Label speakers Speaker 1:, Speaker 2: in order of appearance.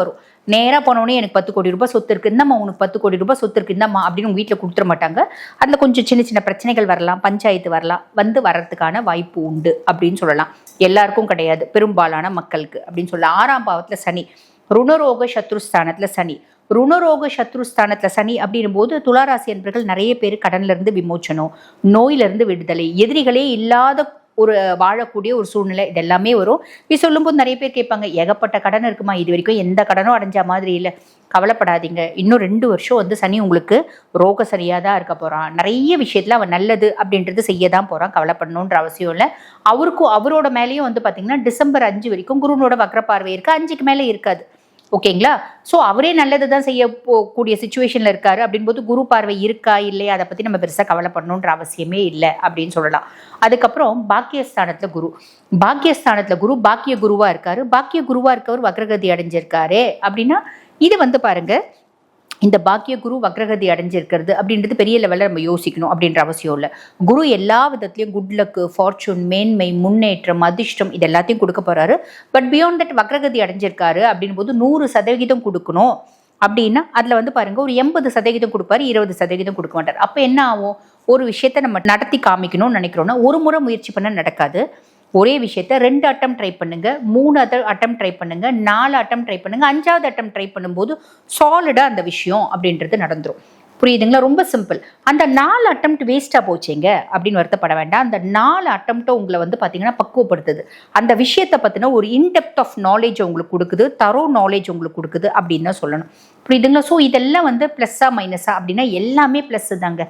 Speaker 1: வரும். நேராக போனோடனே எனக்கு பத்து கோடி ரூபாய் சொத்து இருக்கு. இந்தம்மா உனக்கு பத்து கோடி ரூபாய் சொத்து இருக்கு. இந்தம்மா அப்படின்னு உங்க வீட்டில் கொடுத்துட மாட்டாங்க. அதில் கொஞ்சம் சின்ன சின்ன பிரச்சனைகள் வரலாம். பஞ்சாயத்து வரலாம். வந்து வர்றதுக்கான வாய்ப்பு உண்டு அப்படின்னு சொல்லலாம். எல்லாருக்கும் கிடையாது. பெரும்பாலான மக்களுக்கு அப்படின்னு சொல்லலாம். ஆறாம் பாவத்தில் சனி. ருணரோக சத்ருஸ்தானத்தில் சனி. ருணரோக சத்ருஸ்தானத்தில் சனி அப்படின்னும் போது துளாராசி என்பர்கள் நிறைய பேர் கடன்ல இருந்து விமோச்சனம் நோயில இருந்து விடுதலை எதிரிகளே இல்லாத ஒரு வாழக்கூடிய ஒரு சூழ்நிலை இது எல்லாமே வரும். இப்படி சொல்லும்போது நிறைய பேர் கேட்பாங்க ஏகப்பட்ட கடன் இருக்குமா? இது வரைக்கும் எந்த கடனும் அடைஞ்ச மாதிரி இல்லை. கவலைப்படாதீங்க. இன்னும் ரெண்டு வருஷம் வந்து சனி உங்களுக்கு ரோக சரியாக தான் இருக்க போகிறான் நிறைய விஷயத்தில் அவன் நல்லது அப்படின்றது செய்ய தான் போகிறான் கவலைப்படணுன்ற அவசியம் இல்லை. அவருக்கும் அவரோட மேலேயும் வந்து பார்த்தீங்கன்னா டிசம்பர் அஞ்சு வரைக்கும் குருனோட வக்ர பார்வை இருக்குது அஞ்சுக்கு மேலே இருக்காது. ஓகேங்களா? ஸோ அவரே நல்லது தான் செய்ய போகக்கூடிய சுச்சுவேஷனில் இருக்காரு. அப்படின் போது குரு பார்வை இருக்கா இல்லையா? அதை பற்றி நம்ம பெருசாக கவலைப்படணுன்ற அவசியமே இல்லை அப்படின்னு சொல்லலாம். அதுக்கப்புறம் பாக்கியஸ்தானத்தில் குரு. பாக்கியஸ்தானத்தில் குரு பாக்கிய குருவாக இருக்காரு. பாக்கிய குருவாக இருக்கவர் வக்ரகதி அடைஞ்சிருக்காரு அப்படின்னா இது வந்து பாருங்கள் இந்த பாக்கிய குரு வக்ரகதி அடைஞ்சிருக்கிறது அப்படின்றது பெரிய லெவலில் நம்ம யோசிக்கணும் அப்படின்ற அவசியம் இல்லை. குரு எல்லா விதத்துலையும் குட் லக்கு ஃபார்ச்சூன் மேன்மை முன்னேற்றம் அதிர்ஷ்டம் இது எல்லாத்தையும் கொடுக்க போகிறாரு பட் பியாண்ட் தட் வக்ரகதி அடைஞ்சிருக்காரு அப்படின் போது நூறு சதவிகிதம் கொடுக்கணும். அப்படின்னா அதில் வந்து பாருங்கள் ஒரு எண்பது சதவீதம் கொடுப்பாரு இருபது சதவீதம் கொடுக்க மாட்டார். அப்போ என்ன ஆகும்? ஒரு விஷயத்தை நம்ம நடத்தி காமிக்கணும்னு நினைக்கிறோன்னா ஒரு முறை முயற்சி பண்ண நடக்காது. ஒரே விஷயத்த ரெண்டு அட்டம் ட்ரை பண்ணுங்க மூணு அட்டம் அட்டம் ட்ரை பண்ணுங்க நாலு அட்டம் ட்ரை பண்ணுங்க அஞ்சாவது அட்டம் ட்ரை பண்ணும்போது சாலிடா அந்த விஷயம் அப்படின்றது நடந்துடும் புரியுதுங்களா? ரொம்ப சிம்பிள் அந்த நாலு அட்டம்ப்ட் வேஸ்ட்டாக போச்சேங்க அப்படின்னு வருத்தப்பட வேண்டாம். அந்த நாலு அட்டம்ப்ட்டை உங்களை வந்து பார்த்தீங்கன்னா பக்குவப்படுத்துது. அந்த விஷயத்தை பற்றின ஒரு இன்டெப்த் ஆஃப் நாலேஜ் உங்களுக்கு கொடுக்குது தரோ நாலேஜ் உங்களுக்கு கொடுக்குது அப்படின்னு தான் சொல்லணும். புரியுதுங்களா? ஸோ இதெல்லாம் வந்து ப்ளஸ்ஸா மைனஸா அப்படின்னா எல்லாமே ப்ளஸ் தாங்க